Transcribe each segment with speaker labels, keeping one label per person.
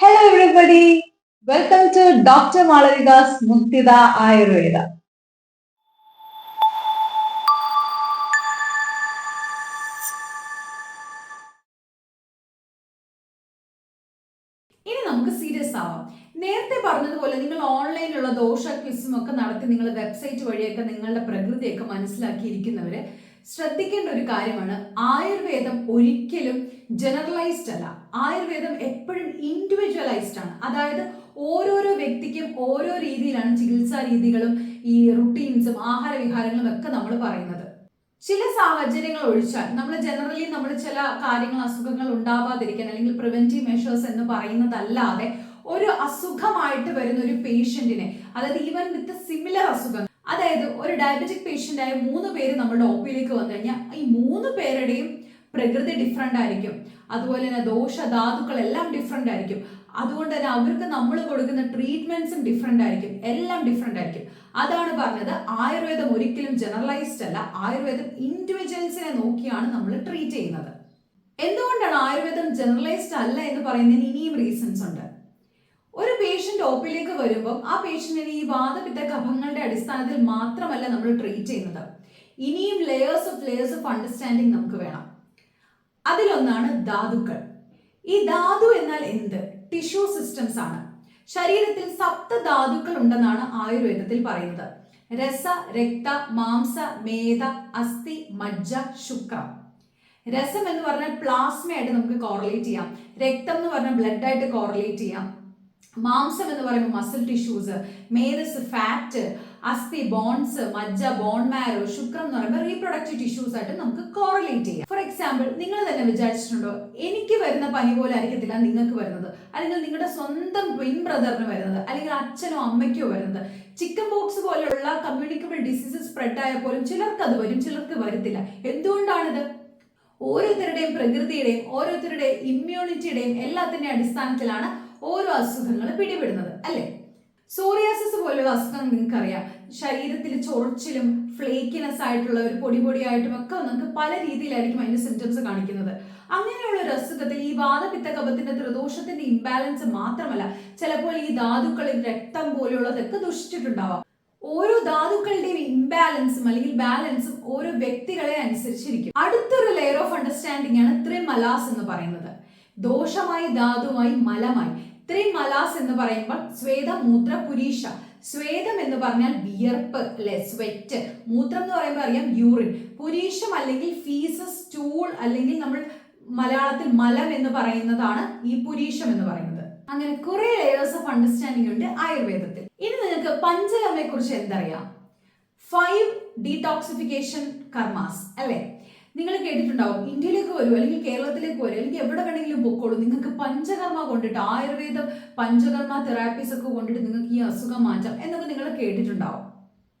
Speaker 1: Hello everybody welcome to doctor Malavika's Muktida Ayurveda
Speaker 2: ഇനി നമുക്ക് serious ആവാം. നേരത്തെ പറഞ്ഞതുപോലെ നിങ്ങൾ ഓൺലൈനിലുള്ള ദോഷ ക്വിസും ഒക്കെ നടത്തി നിങ്ങൾ വെബ്സൈറ്റ് വഴിയൊക്കെ നിങ്ങളുടെ പ്രകൃതിയൊക്കെ മനസ്സിലാക്കിയിരിക്കുന്നവര് ശ്രദ്ധിക്കേണ്ട ഒരു കാര്യമാണ് ആയുർവേദം ഒരിക്കലും ജനറലൈസ്ഡ് അല്ല. ആയുർവേദം എപ്പോഴും ഇൻഡിവിജ്വലൈസ്ഡ് ആണ്. അതായത് ഓരോരോ വ്യക്തിക്കും ഓരോ രീതിയിലാണ് ചികിത്സാ രീതികളും ഈ റുട്ടീൻസും ആഹാരവിഹാരങ്ങളും ഒക്കെ നമ്മൾ പറയുന്നത്. ചില സാഹചര്യങ്ങൾ ഒഴിച്ചാൽ നമ്മൾ ജനറലി നമ്മൾ ചില കാര്യങ്ങൾ അസുഖങ്ങൾ ഉണ്ടാവാതിരിക്കാൻ അല്ലെങ്കിൽ പ്രിവെന്റീവ് മെഷേഴ്സ് എന്ന് പറയുന്നതല്ലാതെ ഒരു അസുഖമായിട്ട് വരുന്ന ഒരു പേഷ്യന്റിനെ അതായത് ഈവൻ വിത്ത് സിമിലർ അസുഖം അതായത് ഒരു ഡയബറ്റിക് പേഷ്യന്റ് ആയ മൂന്ന് പേര് നമ്മുടെ ഒപ്പിയിലേക്ക് വന്നു കഴിഞ്ഞാൽ ഈ മൂന്ന് പേരുടെയും പ്രകൃതി ഡിഫറെന്റ് ആയിരിക്കും. അതുപോലെ തന്നെ ദോഷധാതുക്കൾ എല്ലാം ഡിഫറെന്റ് ആയിരിക്കും. അതുകൊണ്ട് തന്നെ അവർക്ക് നമ്മൾ കൊടുക്കുന്ന ട്രീറ്റ്മെന്റ്സും ഡിഫറെന്റ് ആയിരിക്കും. എല്ലാം ഡിഫറെന്റ് ആയിരിക്കും. അതാണ് പറഞ്ഞത് ആയുർവേദം ഒരിക്കലും ജനറലൈസ്ഡ് അല്ല. ആയുർവേദം ഇൻഡിവിജ്വൽസിനെ നോക്കിയാണ് നമ്മൾ ട്രീറ്റ് ചെയ്യുന്നത്. എന്തുകൊണ്ടാണ് ആയുർവേദം ജനറലൈസ്ഡ് അല്ല എന്ന് പറയുന്നതിന് ഇനിയും റീസൺസ് ഉണ്ട്? ഒരു പേഷ്യന്റ് ഒപ്പിലേക്ക് വരുമ്പോൾ ആ പേഷ്യന്റിന് ഈ വാദപിത്ത കഫങ്ങളുടെ അടിസ്ഥാനത്തിൽ മാത്രമല്ല നമ്മൾ ട്രീറ്റ് ചെയ്യുന്നത്. ഇനിയും layers of layers of understanding നമുക്ക് വേണം. അതിലൊന്നാണ് ധാതുക്കൾ. ഈ ധാതു എന്നാൽ എന്ത്? ടിഷ്യൂ സിസ്റ്റംസ് ആണ്. ശരീരത്തിൽ സപ്ത ധാതുക്കൾ ഉണ്ടെന്നാണ് ആയുർവേദത്തിൽ പറയുന്നത്. രസ രക്ത മാംസ മേധ അസ്ഥി മജ്ജ ശുക്രം. രസം എന്ന് പറഞ്ഞാൽ പ്ലാസ്മയായിട്ട് നമുക്ക് കോറിലേറ്റ് ചെയ്യാം. രക്തം എന്ന് പറഞ്ഞാൽ ബ്ലഡ് ആയിട്ട് കോറിലേറ്റ് ചെയ്യാം. മാംസം എന്ന് പറയുമ്പോൾ മസിൽ ടിഷ്യൂസ് മേധസ് ഫാറ്റ് അസ്ഥി ബോൺസ് മജ്ജ ബോൺ മാരോ ശുക്രം എന്ന് പറയുമ്പോൾ റീപ്രൊഡക്റ്റീവ് ടിഷ്യൂസ് ആയിട്ട് നമുക്ക് കോറിലേറ്റ് ചെയ്യാം. ഫോർ എക്സാമ്പിൾ നിങ്ങൾ തന്നെ വിചാരിച്ചിട്ടുണ്ടോ എനിക്ക് വരുന്ന പനി പോലെ ആയിരിക്കത്തില്ല നിങ്ങൾക്ക് വരുന്നത്. അല്ലെങ്കിൽ നിങ്ങളുടെ സ്വന്തം ട്വിൻ ബ്രദറിന് വരുന്നത് അല്ലെങ്കിൽ അച്ഛനോ അമ്മയ്ക്കോ വരുന്നത്. ചിക്കൻ ബോക്സ് പോലെയുള്ള കമ്മ്യൂണിക്കബിൾ ഡിസീസസ് സ്പ്രെഡ് ആയ പോലും ചിലർക്ക് അത് വരും ചിലർക്ക് വരത്തില്ല. എന്തുകൊണ്ടാണിത്? ഓരോരുത്തരുടെയും പ്രകൃതിയുടെയും ഓരോരുത്തരുടെയും ഇമ്മ്യൂണിറ്റിയുടെയും എല്ലാത്തിന്റെയും അടിസ്ഥാനത്തിലാണ് ഓരോ അസുഖങ്ങൾ പിടിപെടുന്നത് അല്ലേ? സോറിയാസിസ് പോലുള്ള അസുഖം നിങ്ങൾക്കറിയാം. ശരീരത്തിൽ ചൊറിച്ചിലും ഫ്ലേക്കിനെസ് ആയിട്ടുള്ള ഒരു പൊടി പൊടിയായിട്ടും ഒക്കെ നിങ്ങൾക്ക് പല രീതിയിലായിരിക്കും അതിന്റെ സിംറ്റംസ് കാണിക്കുന്നത്. അങ്ങനെയുള്ള ഒരു അസുഖത്തിൽ ഈ വാദപിത്ത കപത്തിന്റെ ത്രിദോഷത്തിന്റെ ഇംബാലൻസ് മാത്രമല്ല ചിലപ്പോൾ ഈ ധാതുക്കളിൽ രക്തം പോലെയുള്ളതൊക്കെ ദുഷിച്ചിട്ടുണ്ടാവാം. ഓരോ ധാതുക്കളുടെയും ഇംബാലൻസും അല്ലെങ്കിൽ ബാലൻസും ഓരോ വ്യക്തികളെ അനുസരിച്ചിരിക്കും. അടുത്തൊരു ലെയർ ഓഫ് അണ്ടർസ്റ്റാൻഡിംഗ് ആണ് ത്രിമലാസ് എന്ന് പറയുന്നത്. ദോഷമായി ധാതുവായി മലമായി. ത്രിമലാസ് എന്ന് പറയുമ്പോൾ സ്വേദ മൂത്ര പുരീഷ സ്വേദം എന്ന് പറഞ്ഞാൽ വിയർപ്പ് അല്ലെ സ്വെറ്റ്. മൂത്രം എന്ന് പറയുമ്പോൾ അറിയാം യൂറിൻ. പുരീഷം അല്ലെങ്കിൽ ഫീസസ് സ്റ്റൂൾ അല്ലെങ്കിൽ നമ്മൾ മലയാളത്തിൽ മലം എന്ന് പറയുന്നതാണ് ഈ പുരീഷം എന്ന് പറയുന്നത്. അങ്ങനെ കുറെ ലെയേഴ്സ് ഓഫ് അണ്ടർസ്റ്റാൻഡിംഗ് ഉണ്ട് ആയുർവേദത്തിൽ. ഇനി നിങ്ങൾക്ക് പഞ്ചകർമ്മയെ കുറിച്ച് എന്തറിയാം? ഫൈവ് ഡീടോക്സിഫിക്കേഷൻ കർമാസ് അല്ലെ? നിങ്ങൾ കേട്ടിട്ടുണ്ടാവും ഇന്ത്യയിലേക്ക് വരൂ അല്ലെങ്കിൽ കേരളത്തിലേക്ക് വരൂ അല്ലെങ്കിൽ എവിടെ വേണമെങ്കിലും പൊക്കോളൂ. നിങ്ങൾക്ക് പഞ്ചകർമ്മ കൊണ്ടിട്ട് ആയുർവേദം പഞ്ചകർമ്മ തെറാപ്പീസ് ഒക്കെ കൊണ്ടിട്ട് നിങ്ങൾക്ക് ഈ അസുഖം മാറ്റാം എന്നൊക്കെ നിങ്ങൾ കേട്ടിട്ടുണ്ടാവും.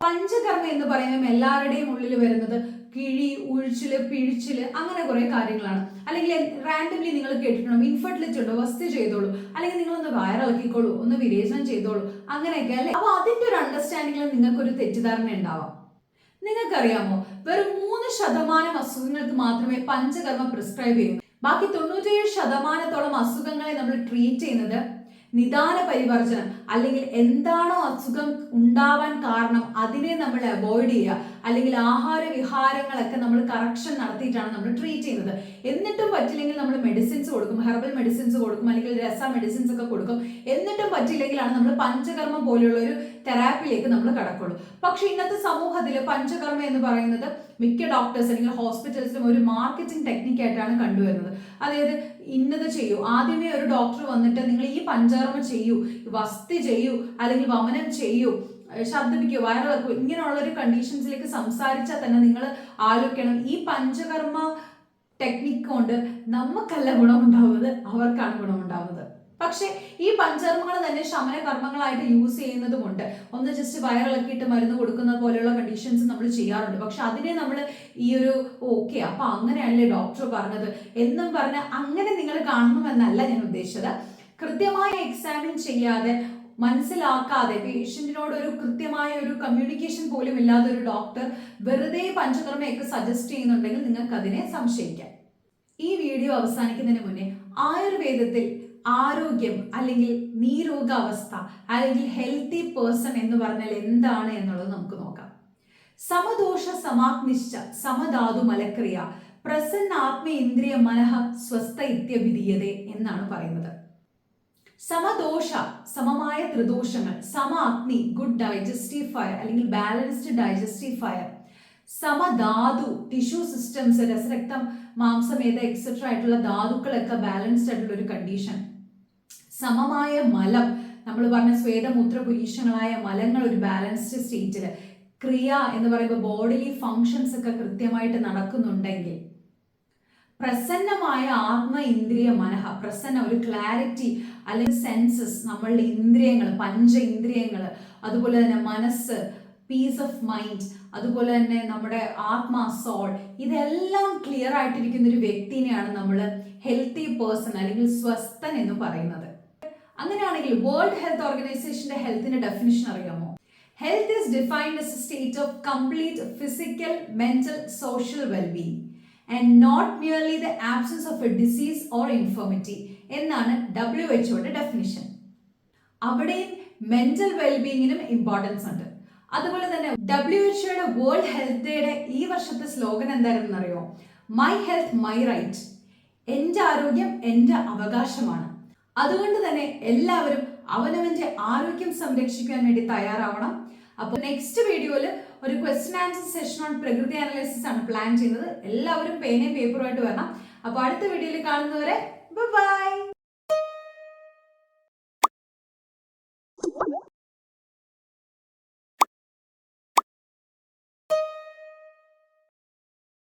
Speaker 2: പഞ്ചകർമ്മ എന്ന് പറയുമ്പോൾ എല്ലാവരുടെയും ഉള്ളിൽ വരുന്നത് കിഴി ഉഴിച്ചിൽ പിഴിച്ചിൽ അങ്ങനെ കുറെ കാര്യങ്ങളാണ്. അല്ലെങ്കിൽ റാൻഡംലി നിങ്ങൾ കേട്ടിട്ടുണ്ടോ ഇൻഫെർട്ടിലിറ്റി ഉണ്ടോ വസ്തു ചെയ്തോളൂ അല്ലെങ്കിൽ നിങ്ങൾ ഒന്ന് വയറിളക്കിക്കോളൂ ഒന്ന് വിരേചനം ചെയ്തോളൂ അങ്ങനെയൊക്കെ അല്ലെ? അപ്പൊ അതിന്റെ ഒരു അണ്ടർസ്റ്റാൻഡിങ്ങിൽ നിങ്ങൾക്ക് ഒരു തെറ്റിദ്ധാരണ ഉണ്ടാവാം. നിങ്ങൾക്കറിയാമോ വെറും ശതമാനം അസുഖങ്ങൾക്ക് മാത്രമേ പഞ്ചകർമ്മ പ്രിസ്ക്രൈബ് ചെയ്യൂ ബാക്കി തൊണ്ണൂറ്റേഴ് ശതമാനത്തോളം അസുഖങ്ങളെ നമ്മൾ ട്രീറ്റ് ചെയ്യുന്നത് നിദാന പരിവർജനം അല്ലെങ്കിൽ എന്താണോ അസുഖം ഉണ്ടാവാൻ കാരണം അതിനെ നമ്മൾ അവോയ്ഡ് ചെയ്യുക. അല്ലെങ്കിൽ ആഹാര വിഹാരങ്ങളൊക്കെ നമ്മൾ കറക്ഷൻ നടത്തിയിട്ടാണ് നമ്മൾ ട്രീറ്റ് ചെയ്യുന്നത്. എന്നിട്ടും പറ്റില്ലെങ്കിൽ നമ്മൾ മെഡിസിൻസ് കൊടുക്കും ഹെർബൽ മെഡിസിൻസ് കൊടുക്കും അല്ലെങ്കിൽ രസ മെഡിസിൻസ് ഒക്കെ കൊടുക്കും. എന്നിട്ടും പറ്റില്ലെങ്കിലാണ് നമ്മൾ പഞ്ചകർമ്മം പോലെയുള്ള ഒരു തെറാപ്പിയിലേക്ക് നമ്മൾ കടക്കുള്ളൂ. പക്ഷെ ഇന്നത്തെ സമൂഹത്തിൽ പഞ്ചകർമ്മ എന്ന് പറയുന്നത് മിക്ക ഡോക്ടേഴ്സ് അല്ലെങ്കിൽ ഹോസ്പിറ്റൽസിലും ഒരു മാർക്കറ്റിംഗ് ടെക്നിക്കായിട്ടാണ് കണ്ടുവരുന്നത്. അതായത് ഇന്നത് ചെയ്യൂ ആദ്യമേ ഒരു ഡോക്ടർ വന്നിട്ട് നിങ്ങൾ ഈ പഞ്ചകർമ്മ ചെയ്യൂ വസ്തി ചെയ്യൂ അല്ലെങ്കിൽ വമനം ചെയ്യൂ ശബ്ദിപ്പിക്കൂ വയറിളക്കുക ഇങ്ങനെയുള്ള ഒരു കണ്ടീഷൻസിലേക്ക് സംസാരിച്ചാൽ തന്നെ നിങ്ങൾ ആലോചിക്കണം. ഈ പഞ്ചകർമ്മ ടെക്നിക്ക് കൊണ്ട് നമുക്കല്ല ഗുണമുണ്ടാവുന്നത് അവർക്കാണ് ഗുണമുണ്ടാവുന്നത്. പക്ഷേ ഈ പഞ്ചകർമ്മങ്ങൾ തന്നെ ശമന കർമ്മങ്ങളായിട്ട് യൂസ് ചെയ്യുന്നതുമുണ്ട്. ഒന്ന് ജസ്റ്റ് വയറിളക്കിയിട്ട് മരുന്ന് കൊടുക്കുന്ന പോലെയുള്ള കണ്ടീഷൻസ് നമ്മൾ ചെയ്യാറുണ്ട്. പക്ഷെ അതിനെ നമ്മൾ ഈ ഒരു ഓക്കെ അപ്പൊ അങ്ങനെയല്ലേ ഡോക്ടർ പറഞ്ഞത്? എന്നും പറഞ്ഞ് അങ്ങനെ നിങ്ങൾ കാണണമെന്നല്ല ഞാൻ ഉദ്ദേശിച്ചത്. കൃത്യമായ എക്സാമിൻ ചെയ്യാതെ മനസ്സിലാക്കാതെ പേഷ്യന്റിനോട് ഒരു കൃത്യമായ ഒരു കമ്മ്യൂണിക്കേഷൻ പോലും ഇല്ലാതെ ഒരു ഡോക്ടർ വെറുതെ പഞ്ചകർമ്മയൊക്കെ സജസ്റ്റ് ചെയ്യുന്നുണ്ടെങ്കിൽ നിങ്ങൾക്ക് അതിനെ സംശയിക്കാം. ഈ വീഡിയോ അവസാനിക്കുന്നതിന് മുന്നേ ആയുർവേദത്തിൽ ആരോഗ്യം അല്ലെങ്കിൽ നീരോഗാവസ്ഥ അല്ലെങ്കിൽ ഹെൽത്തി പേഴ്സൺ എന്ന് പറഞ്ഞാൽ എന്താണ് എന്നുള്ളത് നമുക്ക് നോക്കാം. സമദോഷ സമാഗ്നിശ്ച സമധാതു മലക്രിയ പ്രസന്ന ആത്മ ഇന്ദ്രിയ മനഃ സ്വസ്ഥ ഇത്യവിധീയത എന്നാണ് പറയുന്നത്. സമദോഷ സമമായ ത്രിദോഷങ്ങൾ സമ അഗ്നി ഗുഡ് ഡൈജസ്റ്റീവ് ഫയർ അല്ലെങ്കിൽ ബാലൻസ്ഡ് ഡൈജസ്റ്റീവ് ഫയർ സമധാതു ടിഷ്യൂ സിസ്റ്റംസ് രസരക്തം മാംസമേത എക്സെട്ര ആയിട്ടുള്ള ധാതുക്കളൊക്കെ ബാലൻസ്ഡ് ആയിട്ടുള്ള ഒരു കണ്ടീഷൻ സമമായ മലം നമ്മൾ പറഞ്ഞ സ്വേദമൂത്ര പുരീഷങ്ങളായ മലങ്ങൾ ഒരു ബാലൻസ്ഡ് സ്റ്റേറ്റിൽ ക്രിയ എന്ന് പറയുമ്പോൾ ബോഡിലി ഫങ്ഷൻസ് ഒക്കെ കൃത്യമായിട്ട് നടക്കുന്നുണ്ടെങ്കിൽ പ്രസന്നമായ ആത്മ ഇന്ദ്രിയ മനഃ പ്രസന്ന ഒരു ക്ലാരിറ്റി അല്ലെങ്കിൽ സെൻസസ് നമ്മളുടെ ഇന്ദ്രിയങ്ങൾ പഞ്ച ഇന്ദ്രിയങ്ങൾ അതുപോലെ തന്നെ മനസ്സ് പീസ് ഓഫ് മൈൻഡ് അതുപോലെ തന്നെ നമ്മുടെ ആത്മാ സോൾ ഇതെല്ലാം ക്ലിയർ ആയിട്ടിരിക്കുന്ന ഒരു വ്യക്തിനെയാണ് നമ്മൾ ഹെൽത്തി പേഴ്സൺ അല്ലെങ്കിൽ സ്വസ്ഥൻ എന്ന് പറയുന്നത്. അങ്ങനെയാണെങ്കിൽ വേൾഡ് ഹെൽത്ത് ഓർഗനൈസേഷന്റെ ഹെൽത്തിന്റെ ഡെഫിനിഷൻ അറിയാമോ? Health is defined as state of complete physical mental social wellbeing and not merely the absence of a disease or infirmity എന്നാണ് ഡബ്ല്യു എച്ച്ഒയുടെ ഡെഫിനിഷൻ അവിടെയും മെന്റൽ വെൽബീങ്ങിനും ഇമ്പോർട്ടൻസ് ഉണ്ട്. അതുപോലെ തന്നെ ഡബ്ല്യു എച്ച്ഒയുടെ വേൾഡ് ഹെൽത്ത് ഡേയുടെ ഈ വർഷത്തെ സ്ലോഗൻ എന്തായിരുന്നു അറിയോ മൈ ഹെൽത്ത് മൈ റൈറ്റ് എന്റെ ആരോഗ്യം എന്റെ അവകാശമാണ്. അതുകൊണ്ട് തന്നെ എല്ലാവരും അവനവന്റെ ആരോഗ്യം സംരക്ഷിക്കാൻ വേണ്ടി തയ്യാറാവണം. അപ്പോൾ നെക്സ്റ്റ് വീഡിയോയിൽ ഒരു question answer session on prakriti analysis ആണ് പ്ലാൻ ചെയ്യുന്നത്. എല്ലാവരും പേനയും പേപ്പറുമായിട്ട് വരണം. അപ്പോൾ അടുത്ത വീഡിയോയിൽ കാണുന്നവരെ ബൈ